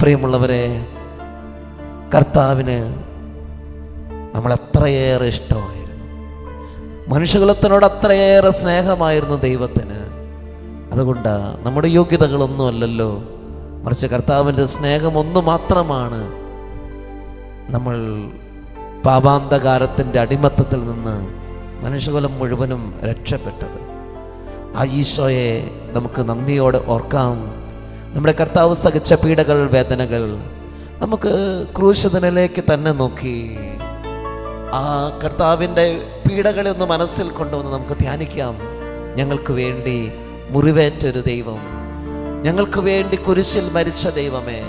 പ്രിയമുള്ളവരെ കർത്താവിന് നമ്മൾ എത്രയേറെ ഇഷ്ടമായിരുന്നു. മനുഷ്യകുലത്തിനോട് അത്രയേറെ സ്നേഹമായിരുന്നു ദൈവത്തിന്. അതുകൊണ്ട് നമ്മുടെ യോഗ്യതകളൊന്നുമല്ലല്ലോ. മറിച്ച് കർത്താവിന്റെ സ്നേഹം ഒന്ന് മാത്രമാണ് നമ്മൾ പാപാന്തകാരത്തിന്റെ അടിമത്തത്തിൽ നിന്ന് മനുഷ്യകുലം മുഴുവനും രക്ഷപ്പെട്ടത്. ആ ഈശോയെ നമുക്ക് നന്ദിയോടെ ഓർക്കാം. നമ്മുടെ കർത്താവ് സഹിച്ച പീഡകൾ വേദനകൾ നമുക്ക് ക്രൂശതനിലേക്ക് തന്നെ നോക്കി. ആ കർത്താവിന്റെ പീഡകളെ ഒന്ന് മനസ്സിൽ കൊണ്ടുവന്ന് നമുക്ക് ധ്യാനിക്കാം. ഞങ്ങൾക്ക് വേണ്ടി മുറിവേറ്റൊരു ദൈവം. ഞങ്ങൾക്ക് വേണ്ടി കുരിശിൽ മരിച്ച ദൈവമേ.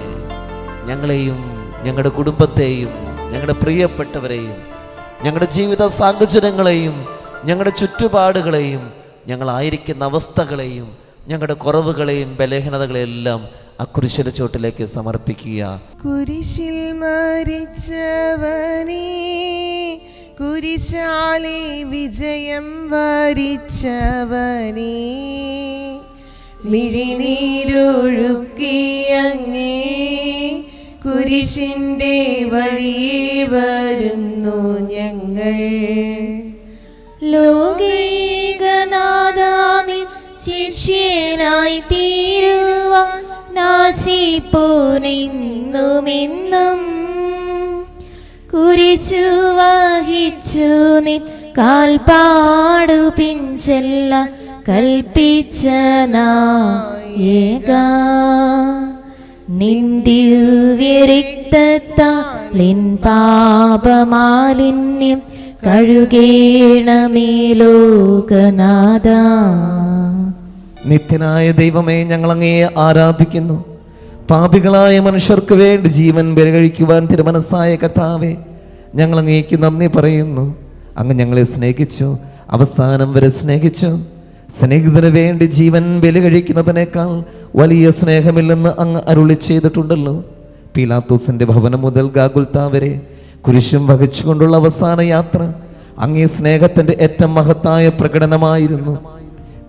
ഞങ്ങളെയും ഞങ്ങളുടെ കുടുംബത്തെയും ഞങ്ങളുടെ പ്രിയപ്പെട്ടവരെയും ഞങ്ങളുടെ ജീവിത സാഹചര്യങ്ങളെയും ഞങ്ങളുടെ ചുറ്റുപാടുകളെയും ഞങ്ങളായിരിക്കുന്ന അവസ്ഥകളെയും ഞങ്ങളുടെ കുറവുകളെയും ബലഹീനതകളെയും എല്ലാം ആ കുരിശിന്റെ ചോട്ടിലേക്ക് സമർപ്പിക്കുക. കുരിശിൽ മരിച്ചവനേ വിജയം വരിച്ചവനേ. മിഴിനീരൊഴുക്കിയങ്ങേ കുരിശിന്റെ വഴിയെ വരുന്നു ഞങ്ങൾ. ലോകൈകനാഥാവിൻ തീരുവാൻ നാശിപ്പോനെന്നുമെന്നും കുരിശു വഹിച്ചു നിൻ കാൽപാടു പിഞ്ചെല്ല കൽപ്പിച്ച നായക. നിന്ദിവ്യരിക്തത്താലിൻ പാപമാലിന്യം കഴുകേണമേ ലോകനാഥ. നിത്യനായ ദൈവമേ ഞങ്ങൾ അങ്ങയെ ആരാധിക്കുന്നു. പാപികളായ മനുഷ്യർക്ക് വേണ്ടി ജീവൻ വിലകഴിക്കുവാൻ തിരുമനസ്സായ കർത്താവെ ഞങ്ങൾ അങ്ങേക്ക് നന്ദി പറയുന്നു. അങ്ങ് ഞങ്ങളെ സ്നേഹിച്ചു അവസാനം വരെ സ്നേഹിച്ചു. സ്നേഹിതന് വേണ്ടി ജീവൻ ബലി കഴിക്കുന്നതിനേക്കാൾ വലിയ സ്നേഹമില്ലെന്ന് അങ്ങ് അരുളി ചെയ്തിട്ടുണ്ടല്ലോ. പീലാത്തോസിന്റെ ഭവനം മുതൽ ഗാഗുൽത്ത വരെ കുരിശും വഹിച്ചുകൊണ്ടുള്ള അവസാന യാത്ര അങ്ങേ സ്നേഹത്തിന്റെ ഏറ്റവും മഹത്തായ പ്രകടനമായിരുന്നു.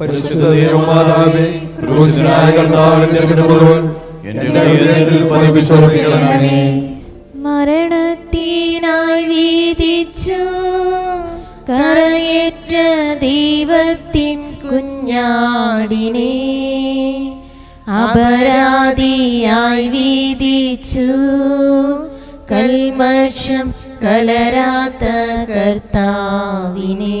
പരിശുദ്ധ ദൈവമാതാവേ ക്രൂശനായ കർത്താവിന്റെ തിരുമുറിവുകൾ എന്റെ ഹൃദയത്തിൽ പതിപ്പിച്ചുറപ്പിക്കണമേ. മരണത്തിനായി വീതിച്ചു കറയേറ്റ ദൈവത്തിൻ കുഞ്ഞാടിനെ അപരാധിയായി വീതിച്ചു കൽമഷം കലരാത്ത കർത്താവിനെ.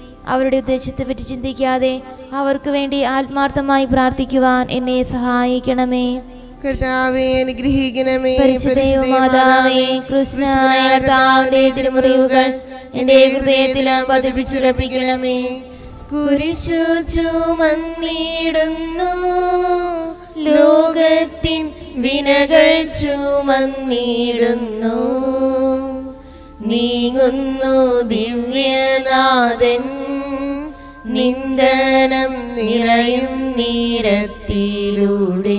അവരുടെ ഉദ്ദേശത്തെ പറ്റി ചിന്തിക്കാതെ അവർക്ക് വേണ്ടി ആത്മാർത്ഥമായി പ്രാർത്ഥിക്കുവാൻ എന്നെ സഹായിക്കണമേ. കർത്താവെ അനുഗ്രഹിക്കണമേ. പരിശുദ്ധമാതാവേ കൃഷ്ണനായ കർത്താവിന്റെ തിരുമുറിവുകൾ എന്റെ ഹൃദയത്തിൽ പതിപ്പിച്ചുറപ്പിക്കണമേ. കുരിശു ചുമന്നിടുന്നു ലോകത്തിൻ വിനകൾ ചുമന്നിടുന്നു. നീങ്ങുന്നു ദിവ്യനാഥൻ നിന്ദനം നിറയും നീരത്തിലൂടെ.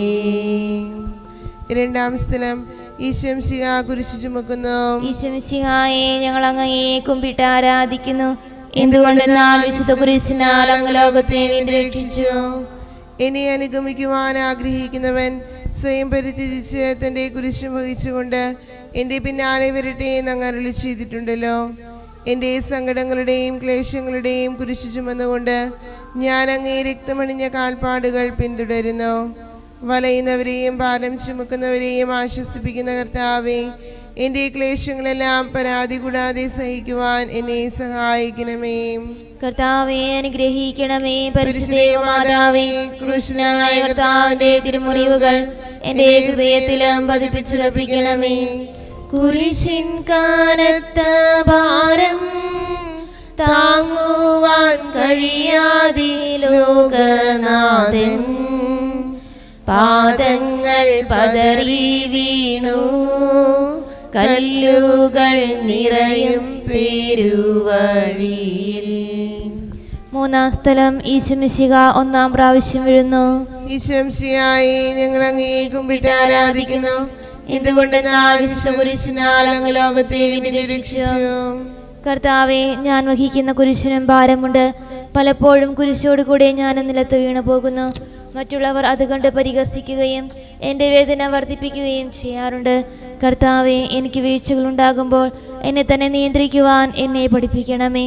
രണ്ടാം സ്ഥലം ഈശംശിഹ കുരിശു ചുമക്കുന്നു. ഈശംശിഹായെ ഞങ്ങൾ അങ്ങയെ കുമ്പിട്ട് ആരാധിക്കുന്നു. എന്തുകൊണ്ടെന്നാൽ വിശുദ്ധ കുരിശിനാൽ അങ്ങ് ലോകത്തെ രക്ഷിച്ചു? എന്നെ അനുഗമിക്കുവാൻ ആഗ്രഹിക്കുന്നവൻ സ്വയം പരിത്യജിച്ച് തന്റെ കുരിശ് വഹിച്ചുകൊണ്ട് എന്റെ പിന്നാലെ വരട്ടെ എന്ന് അങ്ങ് അരളി ചെയ്തിട്ടുണ്ടല്ലോ. എന്റെ സങ്കടങ്ങളുടെയും ക്ലേശങ്ങളുടെയും കുരിശു ചുമന്നുകൊണ്ട് ഞാൻ അങ്ങേ രക്തമണിഞ്ഞ കാൽപ്പാടുകൾ പിന്തുടരുന്നു. വലയുന്നവരെയും ഭാരം ചുമക്കുന്നവരെയും ആശ്വസിപ്പിക്കുന്ന കർത്താവെ എന്റെ ക്ലേശങ്ങളെല്ലാം പരാതി കൂടാതെ സഹിക്കുവാൻ എന്നെ സഹായിക്കണമേ. കർത്താവെ അനുഗ്രഹിക്കണമേ. കൃഷ്ണനായ കർത്താവിന്റെ തിരുമുറിവുകൾ എന്റെ ഹൃദയത്തിലും പതിപ്പിച്ചുറപ്പിക്കണമേ. കുരിശിൻ കാനത്ത ഭാരം താങ്ങുവാൻ കഴിയാതെ ലോകനാഥൻ. പാദങ്ങൾ പതറി വീണു കല്ലുകൾ നിറയും പേരുവഴിയിൽ. മൂന്നാം സ്ഥലം ഈശംശിക ഒന്നാം പ്രാവശ്യം വീഴുന്നു. ഈശംസിയായി ഞങ്ങൾ അങ്ങേക്കും വിട്ട് ആരാധിക്കുന്നു. എന്തുകൊണ്ട് ഞാൻ കർത്താവെ ഞാൻ വഹിക്കുന്ന കുരിശിനും ഭാരമുണ്ട്. പലപ്പോഴും കുരിശോട് കൂടെ ഞാൻ നിലത്ത് വീണു പോകുന്നു മറ്റുള്ളവർ അത് കണ്ട് പരിഹസിക്കുകയും എന്റെ വേദന വർദ്ധിപ്പിക്കുകയും ചെയ്യാറുണ്ട്. കർത്താവെ എനിക്ക് വീഴ്ചകൾ ഉണ്ടാകുമ്പോൾ എന്നെ തന്നെ നിയന്ത്രിക്കുവാൻ എന്നെ പഠിപ്പിക്കണമേ.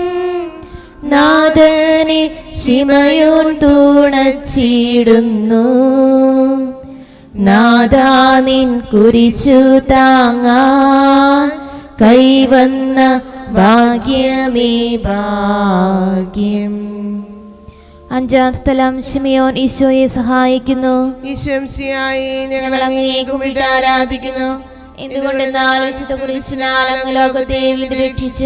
നാഥനെ ശിമയോൻ തൂണച്ചിടുന്നു. നാദാനിൻ കുരിശു താങ്ങാ കൈവന്ന ഭാഗ്യമേ ഭാഗ്യം. അഞ്ചാം സ്ഥലം ഷിമിയോൻ ഈശോയെ സഹായിക്കുന്നു. ഞങ്ങൾ അങ്ങേ കുമ്പിട്ട് ആരാധിക്കുന്നു. എന്തുകൊണ്ടെന്നാൽ ലോകത്തെ വീണ്ടും രക്ഷിച്ചു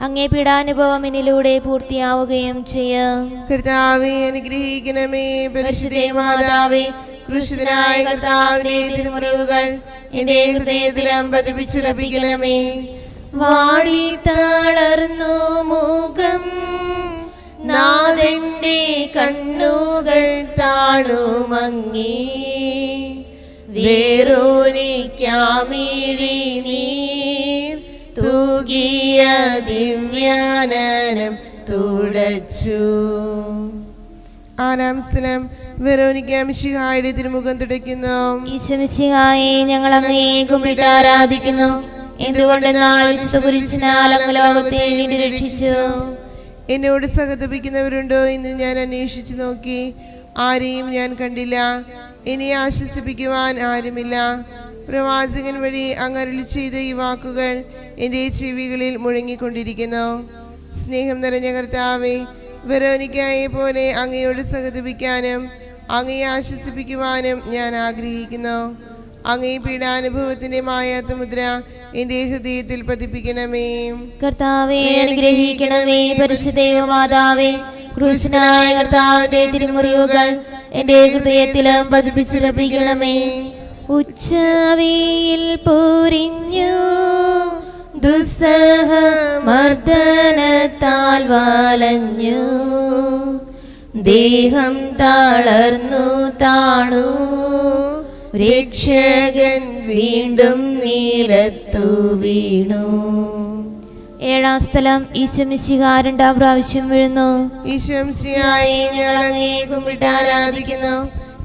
അങ്ങേ പീഡാനുഭവം എന്നിലൂടെ പൂർത്തിയാവുകയും കർത്താവെ അനുഗ്രഹിക്കണമേ. വാടി കണ്ണുകൾ താണുമങ്ങി. വേറോനിക്കാമിഴി നീർ തൂകിയ ദിവ്യാനം തുടച്ചു. ആറാം സ്ഥലം. വെറോനിക്ക മിശിഹായുടെ തിരുമുഖം തുടയ്ക്കുന്നു. ഈശ്വമിശിഹായെ ഞങ്ങൾ അങ്ങയെ കുമ്പിട്ട് ആരാധിക്കുന്നു എന്തുകൊണ്ടെന്നാൽ അങ്ങ് ലോകത്തെ രക്ഷിച്ചു. എന്നോട് സഹതപിക്കുന്നവരുണ്ടോ എന്ന് ഞാൻ അന്വേഷിച്ചു നോക്കി. ആരെയും ഞാൻ കണ്ടില്ല. എന്നെ ആശ്വസിപ്പിക്കുവാൻ ആരുമില്ല. പ്രവാചകൻ വഴി അങ്ങരുളി ചെയ്ത ഈ വാക്കുകൾ എന്റെ ചെവികളിൽ മുഴങ്ങിക്കൊണ്ടിരിക്കുന്നു. സ്നേഹം നിറഞ്ഞ കർത്താവെ വെറോനിക്കായെ പോലെ അങ്ങയോട് സഹതപിക്കാനും അങ്ങയെ ആശ്വസിപ്പിക്കുവാനും ഞാൻ ആഗ്രഹിക്കുന്നു. അങ്ങേ പീഡാനുഭവത്തിന്റെ മായാത്ത മുദ്ര എന്റെ ഹൃദയത്തിൽ പതിപ്പിക്കണമേ. കർത്താവേ അനുഗ്രഹിക്കണമേ പരിശുദ്ധേവ മാതാവേ ക്രൂശനായ കർത്താവിന്റെ തിരുമുറിവുകൾ എന്റെ ഹൃദയത്തിലും പതിപ്പിച്ചുറപ്പിക്കണമേ. ഉച്ചവിയിൽ പൊരിഞ്ഞു. ദുസ്സഹമർദ്ദനത്താൽ വലഞ്ഞു. ദേഹം താളർന്നു താണു. രക്ഷകൻ വീണ്ടും നീലത്തു വീണു. ഏഴാം സ്ഥലം ഈശ്വമിശിക രണ്ടാം പ്രാവശ്യം വീഴുന്നു. ഈശ്വംശിയായി ഞങ്ങൾ അങ്ങേ കുമ്പിട്ട് ആരാധിക്കുന്നു.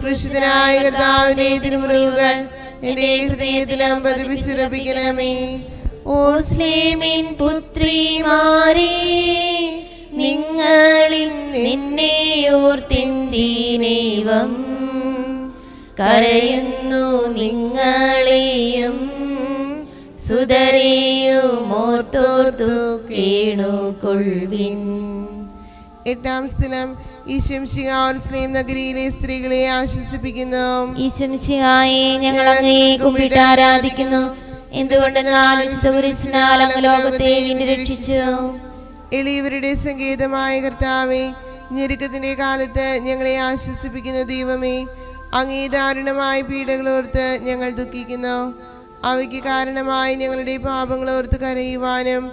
കൃഷിതനായ കർത്താവിനെ തിരുമുറിവുകൾ എന്റെ ഹൃദയത്തിലും പതിപ്പിച്ചുറപ്പിക്കണമേ ഓ സ്ലേമിൻ പുത്രിമാരെ നിങ്ങളിൽ നിന്നെ ഓർത്തിന്തീനേവം കരയുന്നു നിങ്ങളെയും സുതരെയും ഓർത്തോർത്തു കേണുകൊള്ളിൻ എട്ടാം സ്ഥലം. ഈശംശികാസ്ലീം നഗരിയിലെ സ്ത്രീകളെ ആശ്വസിപ്പിക്കുന്നു. ഈശമിശിഹായെ ഞങ്ങൾ അങ്ങേ കുമ്പിട്ട് ആരാധിക്കുന്നു. എന്തുകൊണ്ട് നാലുരിശിനാൽ അങ്ങ് ലോകത്തെ രക്ഷിച്ചു. എളിയവരുടെ സങ്കേതമായ കർത്താവെ ഞെരുക്കത്തിന്റെ കാലത്ത് ഞങ്ങളെ ആശ്വസിപ്പിക്കുന്ന ദൈവമേ അങ്ങേ ദാരുണമായ പീഡകളോർത്ത് ഞങ്ങൾ ദുഃഖിക്കുന്നു. അവയ്ക്ക് കാരണമായി ഞങ്ങളുടെ പാപങ്ങളോർത്ത് കരയുവാനും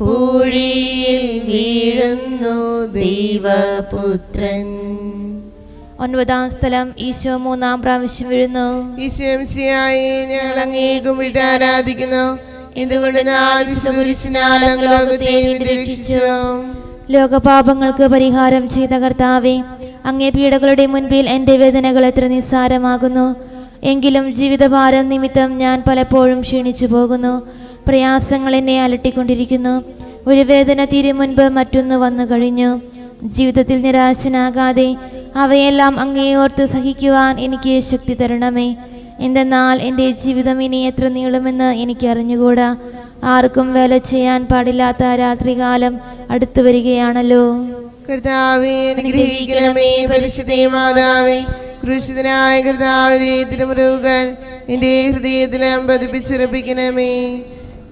പൂഴിയിൽ വീഴുന്നു ദൈവപുത്രൻ. ഒൻപതാം സ്ഥലം ഈശോ മൂന്നാം പ്രാവശ്യം വീഴുന്നു. ഈശംസിയായി ഞങ്ങൾ അങ്ങേക്കും വിട്ട് ആരാധിക്കുന്നു. എന്തുകൊണ്ട് ലോകപാപങ്ങൾക്ക് പരിഹാരം ചെയ്ത കർത്താവെ അങ്ങേ പീഡകളുടെ മുൻപിൽ എന്റെ വേദനകൾ എത്ര നിസ്സാരമാകുന്നു. എങ്കിലും ജീവിതഭാരം നിമിത്തം ഞാൻ പലപ്പോഴും ക്ഷീണിച്ചു പോകുന്നു പ്രയാസങ്ങൾ എന്നെ അലട്ടിക്കൊണ്ടിരിക്കുന്നു. ഒരു വേദന തീരെ മുൻപ് മറ്റൊന്ന് വന്നു കഴിഞ്ഞു. ജീവിതത്തിൽ നിരാശനാകാതെ അവയെല്ലാം അങ്ങേയോർത്ത് സഹിക്കുവാൻ എനിക്ക് ശക്തി തരണമേ. എന്തെന്നാൽ എന്റെ ജീവിതം ഇനി എത്ര നീളുമെന്ന് എനിക്ക് അറിഞ്ഞുകൂടാ. ആർക്കും വേല ചെയ്യാൻ പാടില്ലാത്ത രാത്രികാലം അടുത്തു വരികയാണല്ലോ. കർത്താവേ അനുഗ്രഹിക്കണമേ. പരിശുദ്ധേ മാതാവേ എന്റെ ഹൃദയത്തിലും പതിപ്പിച്ചുറപ്പിക്കണമേ.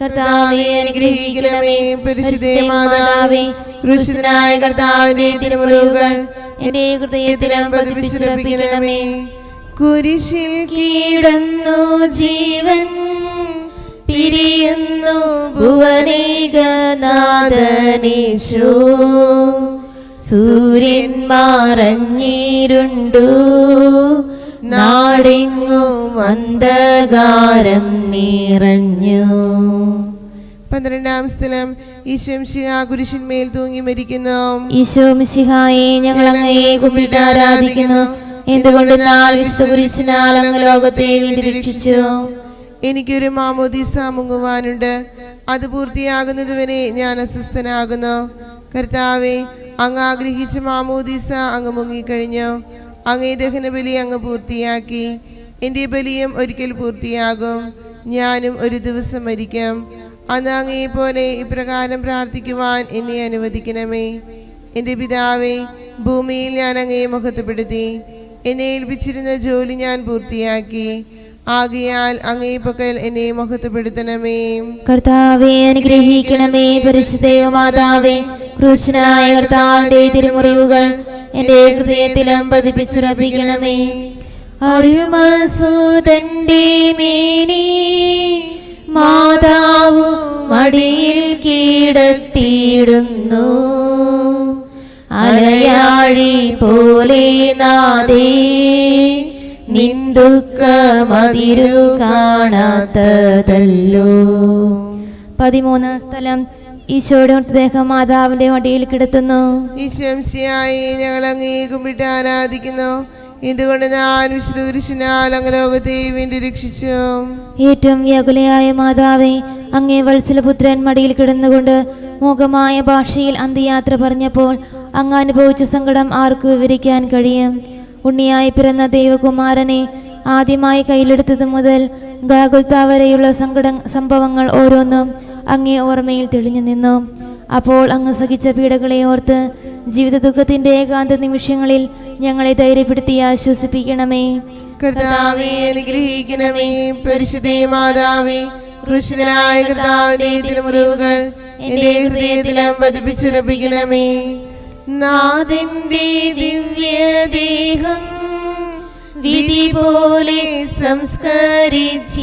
കർത്താവെ അനുഗ്രഹിക്കണമേ. കുരിശിൽ കീടുന്നു ജീവൻ പിരിയുന്നു ഭുവനേകനാഥനീശോ. സൂര്യൻ മറഞ്ഞിരുണ്ടു. നാടെങ്ങും അന്ധകാരം നിറഞ്ഞു. പന്ത്രണ്ടാം സ്ഥലം. ഈശംശിഹ കുരിശിന്മേൽ തൂങ്ങി മരിക്കുന്നു. ഈശോ മിശിഹായെ ഞങ്ങൾ അങ്ങയെ കുമ്പിട്ട് ആരാധിക്കുന്നു. അങ്ങ് ലോകത്തെ രക്ഷിച്ചു? എനിക്കൊരു മാമോദീസ മുങ്ങുവാനുണ്ട്. അത് പൂർത്തിയാകുന്നതുവരെ ഞാൻ അസ്വസ്ഥനാകുന്നു. കർത്താവെ അങ്ങ് ആഗ്രഹിച്ച മാമോദീസ അങ്ങ് മുങ്ങിക്കഴിഞ്ഞു. അങ്ങേ ദഹനബലി അങ്ങ് പൂർത്തിയാക്കി. എന്റെ ബലിയും ഒരിക്കൽ പൂർത്തിയാകും. ഞാനും ഒരു ദിവസം മരിക്കും. അന്ന് അങ്ങയെ പോലെ ഇപ്രകാരം പ്രാർത്ഥിക്കുവാൻ എന്നെ അനുവദിക്കണമേ. എന്റെ പിതാവേ ഭൂമിയിൽ ഞാൻ അങ്ങയെ മുഖത്തുപെടുത്തി എന്നെ ഏൽപ്പിച്ചിരുന്ന ജോലി ഞാൻ പൂർത്തിയാക്കി. ആകയാൽ അങ്ങേ പക്കൽ എന്നെ മുഖത്തുപെടുത്തണമേ കർത്താവെ അനുഗ്രഹിക്കണമേ പരിശുദ്ധയോ മാതാവേ കൃഷ്ണനായ കർത്താവിന്റെ തിരുമുറിവുകൾ എന്റെ ഹൃദയത്തിലും പതിപ്പിച്ചുറപ്പിക്കണമേ. അരുമസൂതന്റെ മേനി മാതാവ് മടിയിൽ കീടത്തിയിടുന്നു. അലയാഴി പോലെ നാദേ നിന്ദുക്കമതിരു കാണാത്തതല്ലോ. പതിമൂന്നാം സ്ഥലം. ഈശോയുടെ മൃതദേഹം മാതാവിന്റെ മടിയിൽ കിടത്തുന്നു. ഈശംസിയായി ഞങ്ങൾ അങ്ങേക്കും ആരാധിക്കുന്നു. എന്തുകൊണ്ട് ഞാൻ വിശുദ്ധ കുരിശിനാൽ അങ്ങ് ലോകത്തെ വീണ്ടും രക്ഷിച്ചു. ഏറ്റവും വ്യകുലയായ മാതാവേ അങ്ങേ വത്സലപുത്രൻ മടിയിൽ കിടന്നുകൊണ്ട് മൂകമായ ഭാഷയിൽ അന്ത്യയാത്ര പറഞ്ഞപ്പോൾ അങ്ങ് അനുഭവിച്ച സങ്കടം ആർക്ക് വിവരിക്കാൻ കഴിയും. ഉണ്ണിയായി പിറന്ന ദൈവകുമാരനെ ആദ്യമായി കയ്യിലെടുത്തത് മുതൽ ഗാകുൽത്ത വരെയുള്ള സങ്കട സംഭവങ്ങൾ ഓരോന്നും അങ്ങേ ഓർമ്മയിൽ തെളിഞ്ഞു നിന്നു. അപ്പോൾ അങ്ങ് സഹിച്ച പീഡകളെ ഓർത്ത് ജീവിത ദുഃഖത്തിന്റെ ഏകാന്ത നിമിഷങ്ങളിൽ ഞങ്ങളെ ധൈര്യപ്പെടുത്തി ആശ്വസിപ്പിക്കണമേ. അനുഗ്രഹിക്കണമേ. പരിശുദ്ധേ മാതാവേ ഹൃദയത്തിലും ദിവ്യദേഹം വിധി പോലെ സംസ്കരിച്ചിടുന്നിതാ.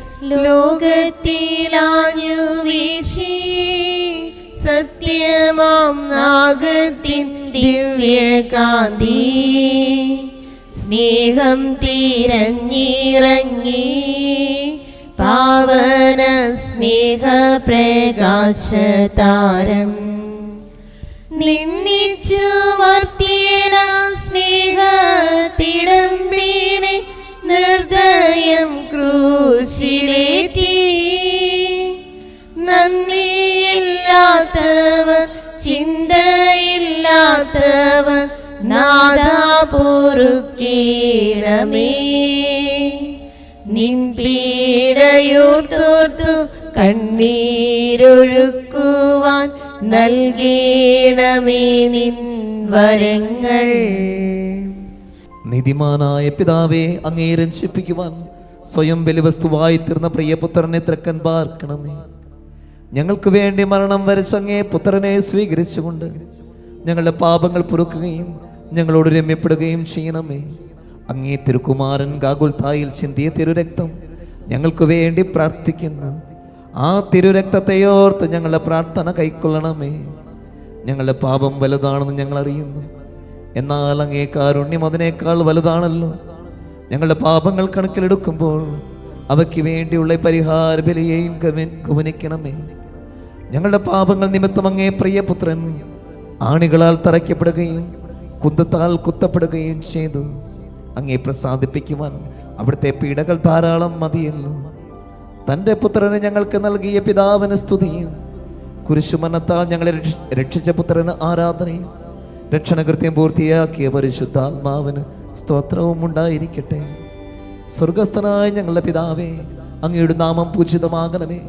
ലോകത്തിലാഞ്ഞു വീശി സത്യമാം നാഗത്തിൻ ദിവ്യകാന്തി. സ്നേഹം തിരഞ്ഞിറങ്ങി പാവന പ്രകാശതാരം. നിന്നിച്ചു സ്നേഹ സ്നേഹത്തിടമ്പിനെ നിർദ്ദയം ക്രൂശിലേറ്റി. നന്ദിയില്ലാത്തവർ ചിന്തയില്ലാത്തവർ നാദാപൂറുക്കീടമേ നിൻ പീഡയൂർത്തോർത്തു കണ്ണീരൊഴുക്കുവാൻ നൽകീണമേ നിൻ വരങ്ങൾ. നീതിമാനായ പിതാവേ അങ്ങേ രഞ്ജിപ്പിക്കുവാൻ സ്വയം ബലിവസ്തുവായി തീർന്ന പ്രിയപുത്രനെ തൃക്കൻ പാർക്കണമേ. ഞങ്ങൾക്ക് വേണ്ടി മരണം വരച്ച അങ്ങേ പുത്രനെ സ്വീകരിച്ചുകൊണ്ട് ഞങ്ങളുടെ പാപങ്ങൾ പൊറുക്കുകയും ഞങ്ങളോട് രമ്യപ്പെടുകയും ചെയ്യണമേ. അങ്ങേ തിരുക്കുമാരൻ ഗാഗുൽത്തായിൽ ചിന്തിയ തിരുരക്തം ഞങ്ങൾക്ക് വേണ്ടി പ്രാർത്ഥിക്കുന്നു. ആ തിരുരക്തത്തെയോർത്ത് ഞങ്ങളുടെ പ്രാർത്ഥന കൈക്കൊള്ളണമേ. ഞങ്ങളുടെ പാപം വലുതാണെന്ന് ഞങ്ങൾ അറിയുന്നു. എന്നാൽ അങ്ങേ കാരുണ്യം അതിനേക്കാൾ വലുതാണല്ലോ. ഞങ്ങളുടെ പാപങ്ങൾ കണക്കിലെടുക്കുമ്പോൾ അവയ്ക്ക് വേണ്ടിയുള്ള പരിഹാര ബലിയെയും ഗമനിക്കണമേ ഞങ്ങളുടെ പാപങ്ങൾ നിമിത്തം അങ്ങേ പ്രിയപുത്രൻ ആണികളാൽ തറയ്ക്കപ്പെടുകയും കുന്തത്താൽ കുത്തപ്പെടുകയും ചെയ്തു. അങ്ങേ പ്രസാദിപ്പിക്കുവാൻ അവിടുത്തെ പീഡകൾ ധാരാളം മതിയല്ലോ. തന്റെ പുത്രനെ ഞങ്ങൾക്ക് നൽകിയ പിതാവിന് സ്തുതിയും. കുരിശുമരണത്താൽ ഞങ്ങളെ രക്ഷിച്ച പുത്രന് ആരാധനയും രക്ഷണകൃത്യം പൂർത്തിയാക്കിയ പരിശുദ്ധാത്മാവിന് സ്തോത്രവും ഉണ്ടായിരിക്കട്ടെ. സ്വർഗസ്ഥനായ ഞങ്ങളുടെ പിതാവേ അങ്ങയുടെ നാമം പൂജിതമാകണമേ.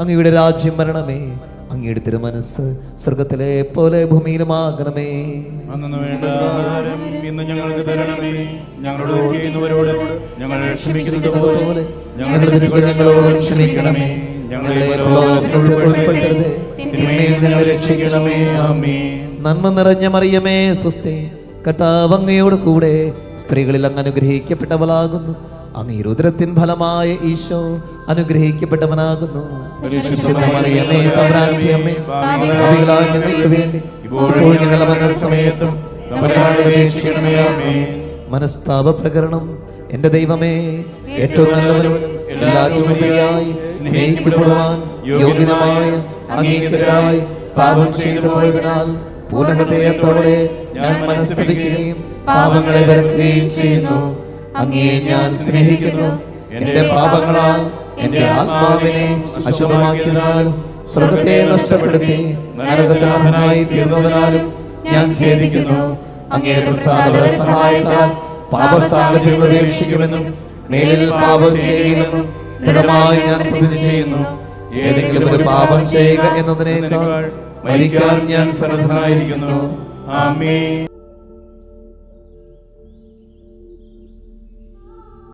അങ്ങയുടെ രാജ്യം വരണമേ. അങ്ങയുടെ തിരുമനസ് സ്വർഗത്തിലെ പോലെ ഭൂമിയിലുമാകണമേ. ഇന്ന് ഞങ്ങൾക്ക് തരണമേ. ഞങ്ങളോട് ചെയ്യുന്നവരോട് ഞങ്ങൾ ക്ഷമിക്കുന്നത് പോലെ ഞങ്ങളുടെ തെറ്റുകൾ ഞങ്ങളോട് ക്ഷമിക്കണമേ. ഞങ്ങളെ ഉൾപ്പെടുത്തരുതേ തിന്മയിൽ നിന്ന് രക്ഷിക്കണമേ. ആമേ നന്മ നിറഞ്ഞ മറിയമേ സ്വസ്ഥേ കർത്താവങ്ങയോട് കൂടെ സ്ത്രീകളിൽ അങ്ങ് അനുഗ്രഹിക്കപ്പെട്ടവളാകുന്നു. അങ്ങ് രുദ്രത്തിൻ ഫലമായ ഈശോ അനുഗ്രഹിക്കപ്പെട്ടവനാകുന്നു. മറിയമേ ഞങ്ങൾക്ക് വേണ്ടി. ഇപ്പോൾ ഞങ്ങളുടെ മനസ്സമയത്തും മനസ്താപ പ്രകരണം. എന്റെ ദൈവമേ ഏറ്റവും നല്ലവനും എല്ലാ ചുമതലയായി സ്നേഹിക്കപ്പെടുവാൻ യോഗ്യനമായ അങ്ങേക്കെതിരായി പാപം ചെയ്തു പോയതിനാൽ പൂർണഹൃദയത്തോടെ ഞാൻ മനസ്തപിക്കുകയും പാപങ്ങളെ വരുത്തുകയും ചെയ്യുന്നു. അങ്ങേ ഞാൻ സ്നേഹിക്കുന്നു. എന്റെ പാപങ്ങളാൽ എന്റെ ആത്മാവിനെ അശുഭമാക്കിയതിനാൽ സ്വർഗത്തെ നഷ്ടപ്പെടുത്തി നരകത്തിനാഥനായി തീർന്നതിനാലും ഞാൻ ഖേദിക്കുന്നു. അങ്ങയുടെ പ്രസാദ സഹായത്താൽ പാപ സാഹചര്യം ഉപേക്ഷിക്കുമെന്നും മേലിൽ പാപം ചെയ്യുമെന്നും ദൃഢമായി ഞാൻ പ്രതിജ്ഞ ചെയ്യുന്നു. ഏതെങ്കിലും ഒരു പാപം ചെയ്യുക എന്നതിനേക്കാൾ മരിക്കാൻ ഞാൻ സന്നദ്ധനായിരിക്കുന്നു. ആമേ